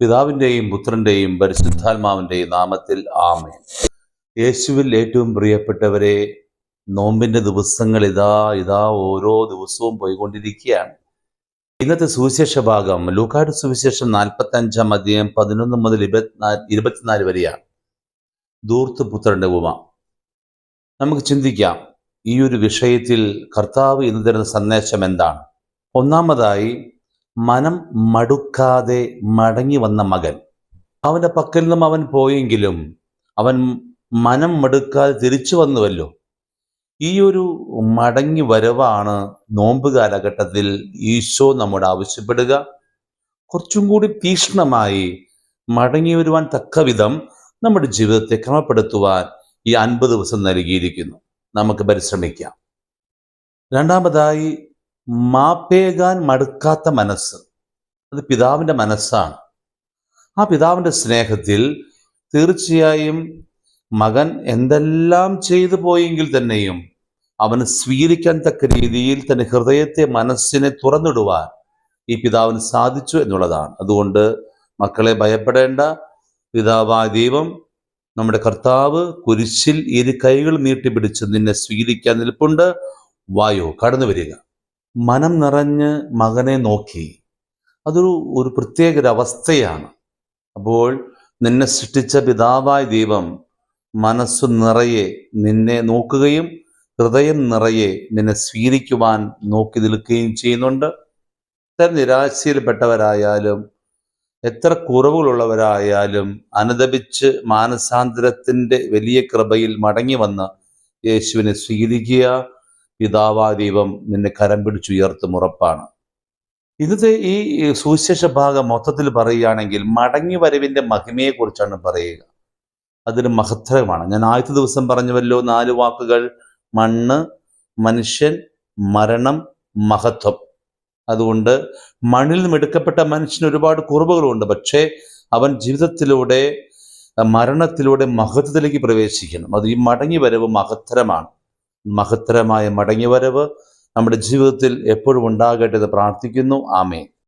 പിതാവിന്റെയും പുത്രന്റെയും പരിശുദ്ധാത്മാവിന്റെയും നാമത്തിൽ ആമേ യേശുവിൽ ഏറ്റവും പ്രിയപ്പെട്ടവരെ നോമ്പിന്റെ ദിവസങ്ങൾ ഇതാ ഇതാ ഓരോ ദിവസവും പോയിക്കൊണ്ടിരിക്കുകയാണ്. ഇന്നത്തെ സുവിശേഷ ഭാഗം ലൂക്കാട് സുവിശേഷം നാൽപ്പത്തി അഞ്ചാം അധ്യായം പതിനൊന്ന് മുതൽ ഇരുപത്തിനാല് ഇരുപത്തിനാല് വരെയാണ്. ദൂർത്ത് പുത്രന്റെ ഉപമ. നമുക്ക് ചിന്തിക്കാം ഈ ഒരു വിഷയത്തിൽ കർത്താവ് ഇന്ന് തരുന്ന സന്ദേശം എന്താണ്? ഒന്നാമതായി മനം മടുക്കാതെ മടങ്ങി വന്ന മകൻ. അവന്റെ പക്കൽ നിന്നും അവൻ പോയെങ്കിലും അവൻ മനം മടുക്കാതെ തിരിച്ചു വന്നുവല്ലോ. ഈ ഒരു മടങ്ങി വരവാണ് നോമ്പ് കാലഘട്ടത്തിൽ ഈശോ നമ്മോട് ആവശ്യപ്പെടുക. കുറച്ചും കൂടി തീക്ഷ്ണമായി മടങ്ങി വരുവാൻ തക്ക വിധം നമ്മുടെ ജീവിതത്തെ ക്രമപ്പെടുത്തുവാൻ ഈ അൻപത് ദിവസം നൽകിയിരിക്കുന്നു. നമുക്ക് പരിശ്രമിക്കാം. രണ്ടാമതായി മാപ്പേകാൻ മടുക്കാത്ത മനസ്സ്. അത് പിതാവിന്റെ മനസ്സാണ്. ആ പിതാവിന്റെ സ്നേഹത്തിൽ തീർച്ചയായും മകൻ എന്തെല്ലാം ചെയ്തു പോയെങ്കിൽ തന്നെയും അവന് സ്വീകരിക്കാൻ തക്ക രീതിയിൽ തന്റെ ഹൃദയത്തെ മനസ്സിനെ തുറന്നിടുവാൻ ഈ പിതാവിന് സാധിച്ചു എന്നുള്ളതാണ്. അതുകൊണ്ട് മക്കളെ ഭയപ്പെടേണ്ട. പിതാവായ ദൈവം നമ്മുടെ കർത്താവ് കുരിശിൽ ഇരു കൈകൾ നീട്ടിപ്പിടിച്ച് നിന്നെ സ്വീകരിക്കാൻ നിൽപ്പുണ്ട്. വായോ കടന്നു വരിക. മനം നിറഞ്ഞ് മകനെ നോക്കി. അതൊരു ഒരു പ്രത്യേക അവസ്ഥയാണ് അപ്പോൾ നിന്നെ സൃഷ്ടിച്ച പിതാവായ ദൈവം മനസ്സു നിറയെ നിന്നെ നോക്കുകയും ഹൃദയം നിറയെ നിന്നെ സ്വീകരിക്കുവാൻ നോക്കി നിൽക്കുകയും ചെയ്യുന്നുണ്ട്. എത്ര നിരാശയിൽപ്പെട്ടവരായാലും എത്ര കുറവുകളുള്ളവരായാലും അനുദപിച്ച് മാനസാന്തരത്തിന്റെ വലിയ കൃപയിൽ മടങ്ങി വന്ന് യേശുവിനെ സ്വീകരിക്കുക പിതാവാ ദൈവം നിന്നെ കരം പിടിച്ചുയർത്തും ഉറപ്പാണ്. ഇന്നത്തെ ഈ സുവിശേഷ ഭാഗം മൊത്തത്തിൽ പറയുകയാണെങ്കിൽ മടങ്ങി വരവിന്റെ മഹിമയെക്കുറിച്ചാണ് പറയുക. അതിന് മഹത്തരമാണ്. ഞാൻ ആദ്യത്തെ ദിവസം പറഞ്ഞുവല്ലോ നാല് വാക്കുകൾ. മണ്ണ് മനുഷ്യൻ മരണം മഹത്വം. അതുകൊണ്ട് മണ്ണിൽ നിന്നും എടുക്കപ്പെട്ട മനുഷ്യന് ഒരുപാട് കുറവുകളുണ്ട്. പക്ഷേ അവൻ ജീവിതത്തിലൂടെ മരണത്തിലൂടെ മഹത്വത്തിലേക്ക് പ്രവേശിക്കണം. അത് ഈ മടങ്ങി വരവ് മഹത്തരമാണ്. മഹത്തരമായ മടങ്ങിവരവ് നമ്മുടെ ജീവിതത്തിൽ എപ്പോഴും ഉണ്ടാകട്ടെ എന്ന് പ്രാർത്ഥിക്കുന്നു. ആമേ